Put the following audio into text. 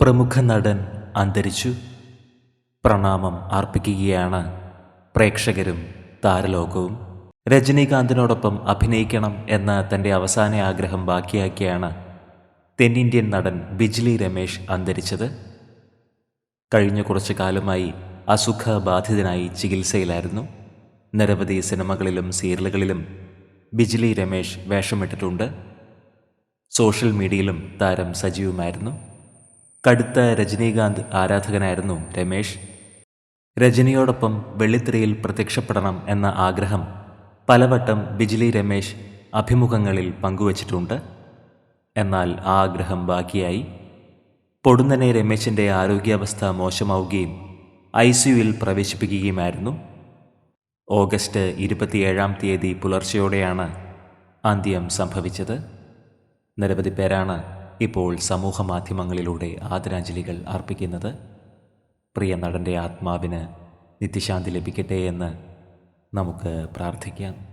പ്രമുഖ നടൻ അന്തരിച്ചു. പ്രണാമം അർപ്പിക്കുകയാണ് പ്രേക്ഷകരും താരലോകവും. രജനീകാന്തിനോടൊപ്പം അഭിനയിക്കണം എന്ന തന്റെ അവസാന ആഗ്രഹം ബാക്കിയാക്കിയാണ് തെന്നിന്ത്യൻ നടൻ ബിജ്ലി രമേശ് അന്തരിച്ചത്. കഴിഞ്ഞ കുറച്ചു കാലമായി അസുഖബാധിതനായി ചികിത്സയിലായിരുന്നു. നിരവധി സിനിമകളിലും സീരിയലുകളിലും ബിജ്ലി രമേശ് വേഷമിട്ടിട്ടുണ്ട്. സോഷ്യൽ മീഡിയയിലും താരം സജീവമായിരുന്നു. കടുത്ത രജനീകാന്ത് ആരാധകനായിരുന്നു രമേശ്. രജനിയോടൊപ്പം വെള്ളിത്തിരയിൽ പ്രത്യക്ഷപ്പെടണം എന്ന ആഗ്രഹം പലവട്ടം ബിജിലി രമേശ് അഭിമുഖങ്ങളിൽ പങ്കുവച്ചിട്ടുണ്ട്. എന്നാൽ ആ ആഗ്രഹം ബാക്കിയായി. പൊടുന്നനെ രമേശിന്റെ ആരോഗ്യാവസ്ഥ മോശമാവുകയും ഐ സിയുവിൽ പ്രവേശിപ്പിക്കുകയുമായിരുന്നു. ഓഗസ്റ്റ് ഇരുപത്തിയേഴാം തീയതി പുലർച്ചെയോടെയാണ് അന്ത്യം സംഭവിച്ചത്. നിരവധി പേരാണ് ഇപ്പോൾ സമൂഹ മാധ്യമങ്ങളിലൂടെ ആദരാഞ്ജലികൾ അർപ്പിക്കുന്നത് പ്രിയ നടന്റെ ആത്മാവിന് നിത്യശാന്തി ലഭിക്കട്ടെ എന്ന് നമുക്ക് പ്രാർത്ഥിക്കാം.